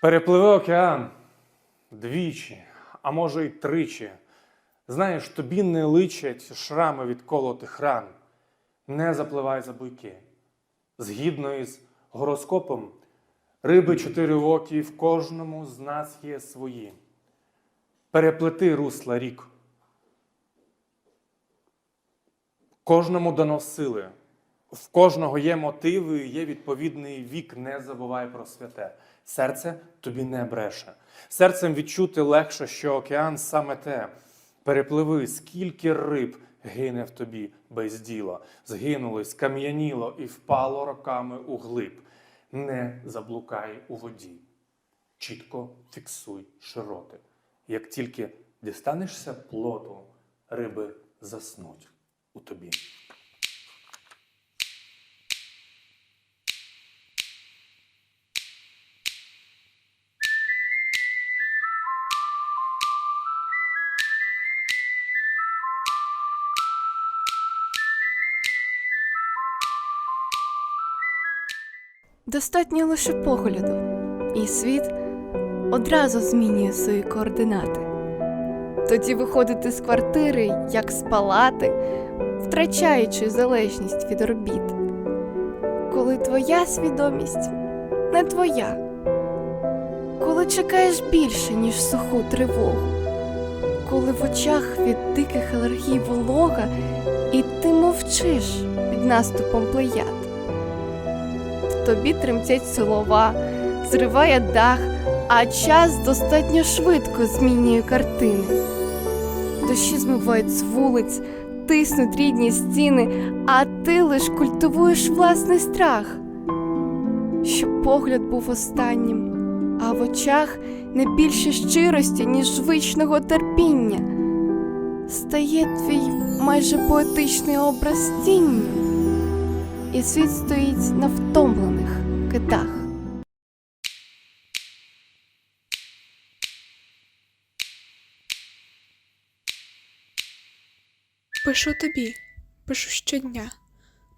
Перепливи океан двічі, а може й тричі. Знаєш, тобі не личать шрами від колотих ран. Не запливай за буйки. Згідно із гороскопом, риби чотириокі в кожному з нас є свої. Переплети русла рік. Кожному дано сили, в кожного є мотиви, є відповідний вік. Не забувай про святе. Серце тобі не бреше. Серцем відчути легше, що океан саме те. Перепливи, скільки риб гине в тобі без діла, згинули, скам'яніло і впало роками у глиб. Не заблукай у воді. Чітко фіксуй широти. Як тільки дістанешся плоту, риби заснуть у тобі. Достатньо лише погляду, і світ одразу змінює свої координати. Тоді виходити з квартири, як з палати, втрачаючи залежність від орбіт. Коли твоя свідомість не твоя, коли чекаєш більше, ніж суху тривогу, коли в очах від диких алергій волога, і ти мовчиш під наступом плеяд тобі тремтять слова, зриває дах, а час достатньо швидко змінює картини. Дощі змивають з вулиць, тиснуть рідні стіни, а ти лиш культивуєш власний страх, щоб погляд був останнім, а в очах не більше щирості, ніж звичного терпіння. Стає твій майже поетичний образ тінню і світ стоїть на втомлених китах. Пишу тобі, пишу щодня,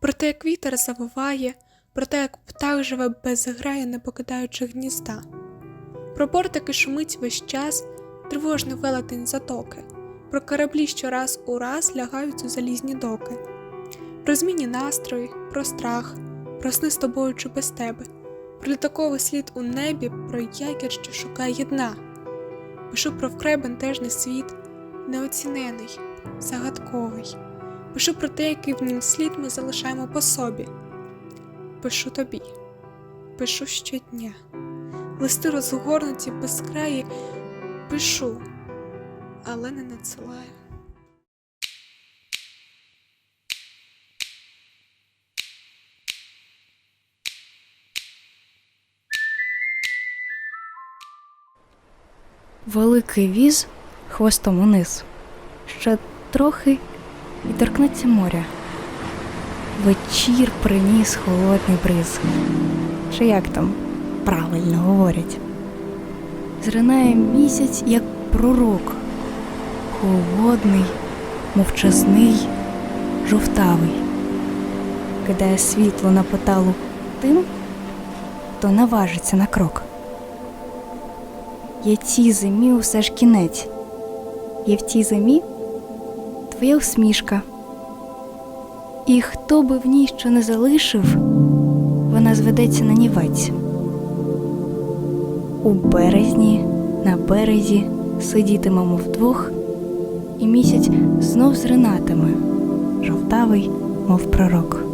про те, як вітер завиває, про те, як птах живе без граю, не покидаючи гнізда, про бортики шумить весь час, тривожний велетень затоки, про кораблі, що раз у раз лягають у залізні доки, про зміні настрої, про страх, про сни з тобою чи без тебе, про літаковий слід у небі, про якір, що шукає дна. Пишу про вкрай світ, неоцінений загадковий. Пишу про те, який в нім слід ми залишаємо по собі. Пишу тобі, пишу щодня. Листи розгорнуті безкраї, пишу, але не надсилаю. Великий віз хвостом униз. Ще трохи і торкнеться моря. Вечір приніс холодний бриз. Чи як там правильно говорять? Зринає місяць, як пророк, холодний, мовчазний, жовтавий, кидає світло на поталу тим, хто наважиться на крок. Є цій зимі усе ж кінець. Є в цій зимі твоя усмішка. І хто би в ній що не залишив, вона зведеться на нівець. У березні на березі сидітимемо вдвох, і місяць знов зринатиме, жовтавий, мов пророк.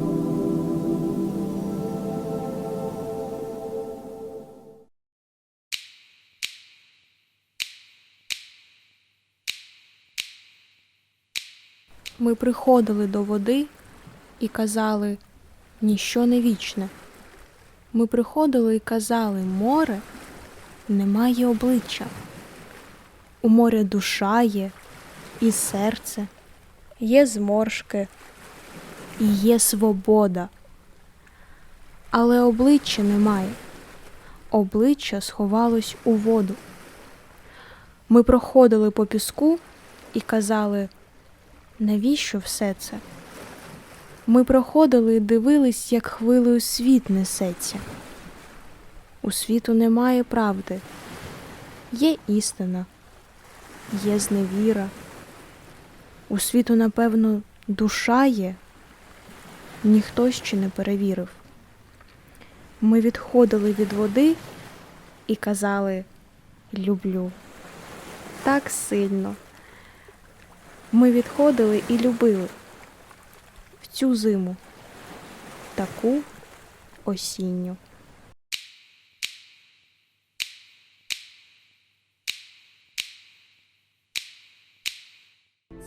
Ми приходили до води і казали ніщо не вічне. Ми приходили і казали море немає обличчя. У моря душа є і серце, є зморшки, і є свобода. Але обличчя немає. Обличчя сховалось у воду. Ми проходили по піску і казали Навіщо все це? Ми проходили і дивились, як хвилею світ несеться. У світу немає правди. Є істина, є зневіра. У світу, напевно, душа є. Ніхто ще не перевірив. Ми відходили від води і казали люблю. Так сильно. Ми відходили і любили в цю зиму, таку осінню.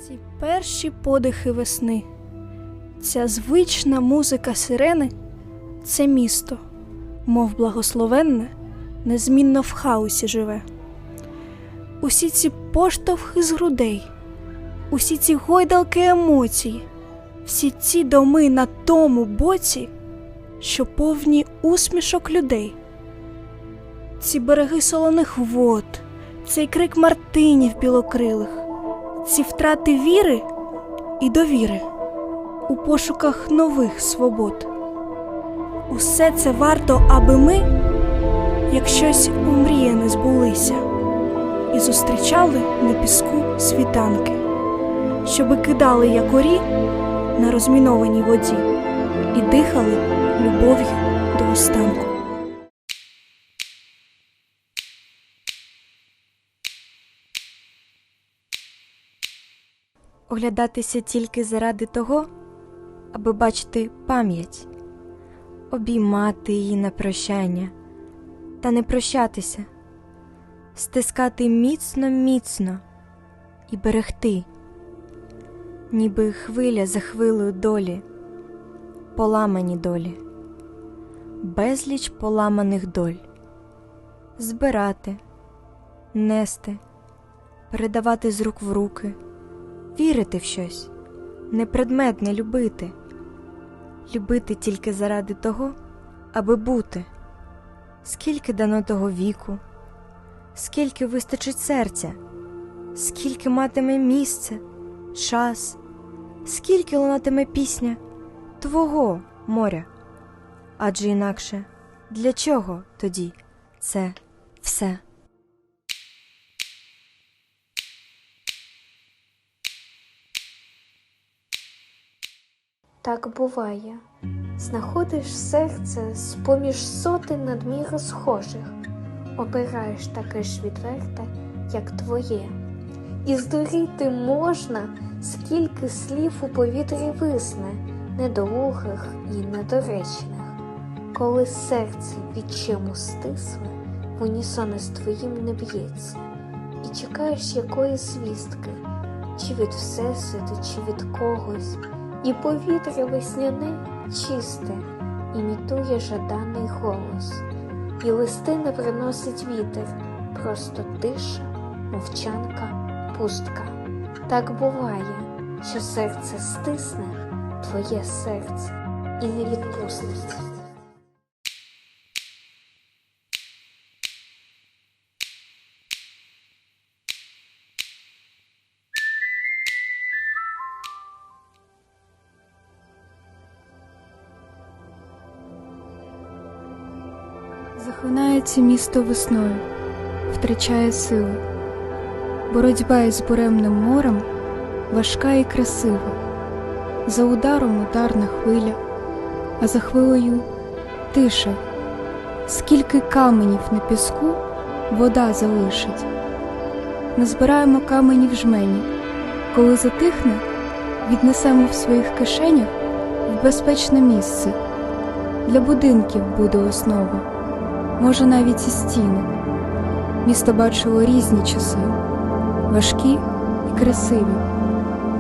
Ці перші подихи весни, ця звична музика сирени це місто, мов благословенне, незмінно в хаосі живе. Усі ці поштовхи з грудей, усі ці гойдалки емоцій, всі ці доми на тому боці, що повні усмішок людей. Ці береги солоних вод, цей крик мартинів білокрилих ці втрати віри і довіри у пошуках нових свобод. Усе це варто, аби ми, як щось умріяне збулися, і зустрічали на піску світанки, щоби кидали якорі на розмінованій воді і дихали любов'ю до останку. оглядатися тільки заради того, аби бачити пам'ять, обіймати її на прощання та не прощатися, стискати міцно, міцно і берегти, ніби хвиля за хвилею долі, поламані долі, безліч поламаних доль, збирати, нести, передавати з рук в руки вірити в щось, не предметне любити, любити тільки заради того, аби бути, скільки дано того віку, скільки вистачить серця, скільки матиме місце, час, скільки лунатиме пісня Твого моря. Адже інакше для чого тоді це все? Так буває. Знаходиш серце з поміж сотень надміру схожих, обираєш таке ж відверте, як твоє. І здуріти можна, скільки слів у повітрі висне, недолугих і недоречних, коли серце відчиму стисле, в унісони з твоїм не б'ється, і чекаєш якоїсь звістки, чи від всесвіту, чи від когось. І повітря весняне чисте, імітує жаданий голос, і листи не приносить вітер, просто тиша, мовчанка, пустка. Так буває, що серце стисне, твоє серце, і не відпустить. Захлинається місто весною, втрачає сили. Боротьба із буремним морем важка і красива. За ударом ударна хвиля, а за хвилею тиша. Скільки каменів на піску вода залишить. Назбираємо каменів жмені. Коли затихне, віднесемо в своїх кишенях в безпечне місце. Для будинків буде основа може навіть і стіни. Місто бачило різні часи, важкі і красиві.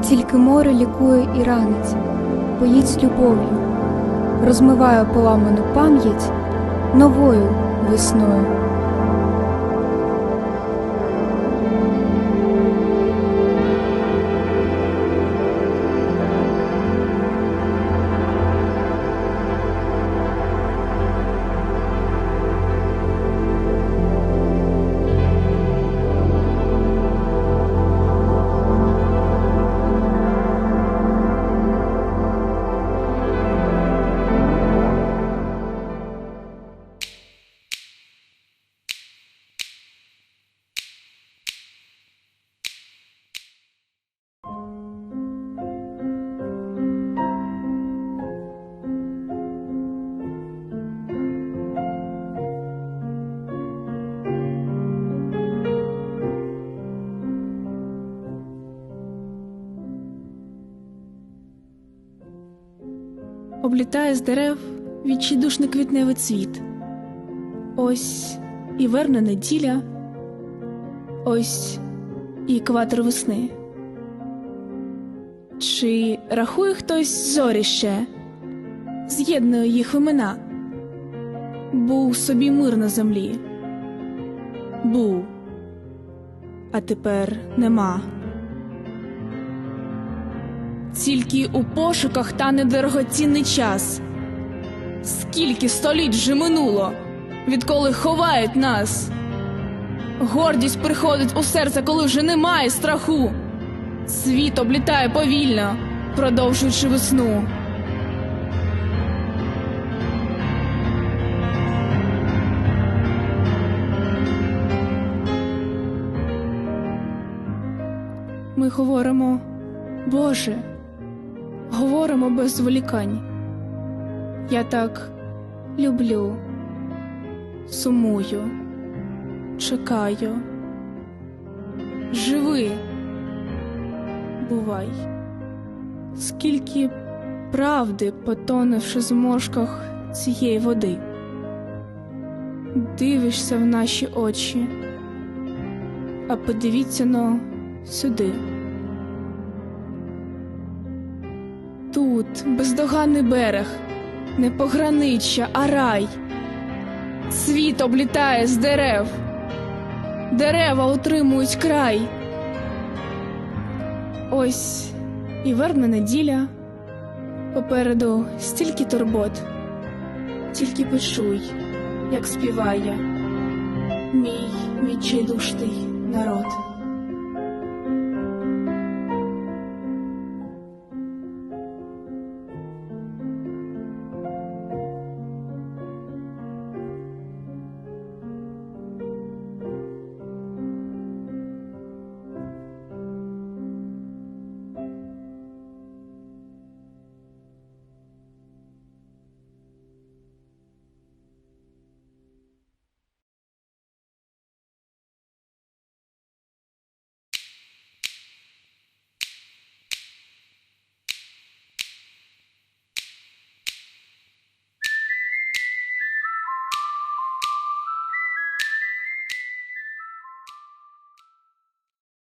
Тільки море лікує і ранить, поїть любов'ю, розмиває поламану пам'ять новою весною. Облітає з дерев відчайдушний квітневий цвіт. Ось і вербна неділя, ось і екватор весни. Чи рахує хтось зорі ще, з'єднує їх імена? Був собі мир на землі. Був, а тепер нема. Тільки у пошуках та недорогоцінний час. Скільки століть вже минуло, відколи ховають нас. Гордість приходить у серце, коли вже немає страху. Світ облітає повільно, продовжуючи весну. Ми говоримо, Боже, говоримо без зволікань. Я так люблю, сумую, чекаю. Живи, бувай. Скільки правди потоне в зморшках цієї води. Дивишся в наші очі, а подивіться но сюди. Тут бездоганний берег, не пограниччя, а рай. Світ облітає з дерев, дерева утримують край. Ось і вербна неділя, попереду стільки турбот, тільки почуй, як співає мій відчайдушний народ.